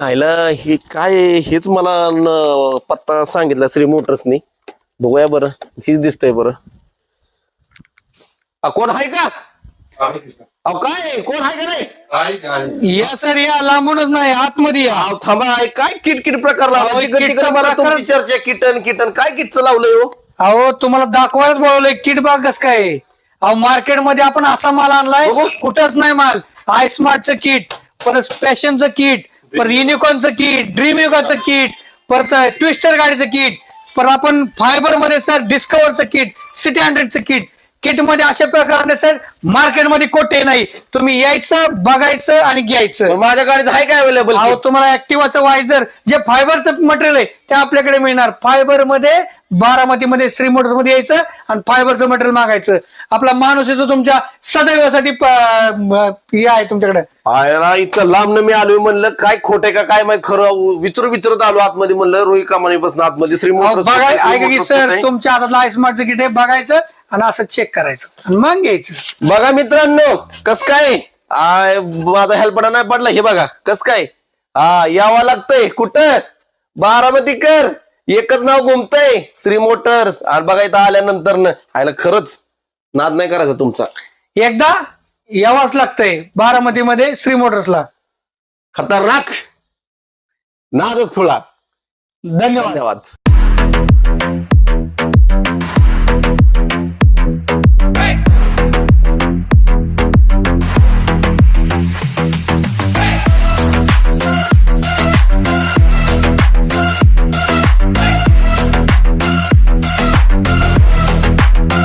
आयला हे काय हेच मला न- पत्ता सांगितला श्री मोटर्सनी. बघूया बरं हीच दिसतंय बरं. अ, कोण आहे का? अहो काय कोण आहे का नाही? या सर या लांबूनच नाही आतमध्ये या. अहो, थांबा आहे काय किटकिट प्रकार लावला? अहो, तिकडे- तिकडे किटचा मला प्रकार- तुमची चर्चा किटन किटन. काय किटचं लावलंय हो? अहो तुम्हाला दाखवायलाच बोलवलंय किट बाग कस काय? अहो मार्केटमध्ये आपण असा माल आणलाय बघू. कुठंच नाही माल. आय स्मार्टचं किट परत पॅशनचं किट परत युनिकॉनचं किट ड्रीम युगाचं किट परत ट्विस्टर गाडीचं किट परत आपण फायबरमध्ये सर डिस्कवरचं किट सिटी हंड्रेडचं किट किटमध्ये अशा प्रकारे सर मार्केटमध्ये कोठे नाही. तुम्ही यायचं बघायचं आणि घ्यायचं. माझ्या गाडीत आहे काय अवेलेबल अहो तुम्हाला ऍक्टिवाचं वायझर जे फायबरचं मटेरियल आहे ते आपल्याकडे मिळणार. फायबरमध्ये बारामतीमध्ये श्री मोटर्समध्ये यायचं आणि फायबरचं मटेरियल मागायचं. आपला माणूस येतो तुमच्या सदैवासाठी हे आहे तुमच्याकडे. आयला इतकं लांब मी आलोय म्हणलं काय खोटे का काय माहीत खरं विचारू विचारत आलो आतमध्ये म्हणलं रोही कमानी बसन आतमध्ये श्री मोटर्स बघाय ऐका की सर. तुमच्या हातातलं आयस्मार्टचं किट आहे बघायचं आणि असं चेक करायचं. आणि मग घ्यायचं बघा मित्रांनो कस काय? आय, माझा हेल्पडा नाही पडला हे बघा कस काय? हा यावं लागतंय. कुठं? बारामती कर. एकच नाव घुमतय श्री मोटर्स. आणि बघा इथं आल्यानंतर न आयला खरंच नाद नाही करायचा तुमचा. एकदा यावाच लागतंय बारामतीमध्ये श्री मोटर्सला. खतरनाक. नादच खुळा धन्यवाद. धन्यवाद.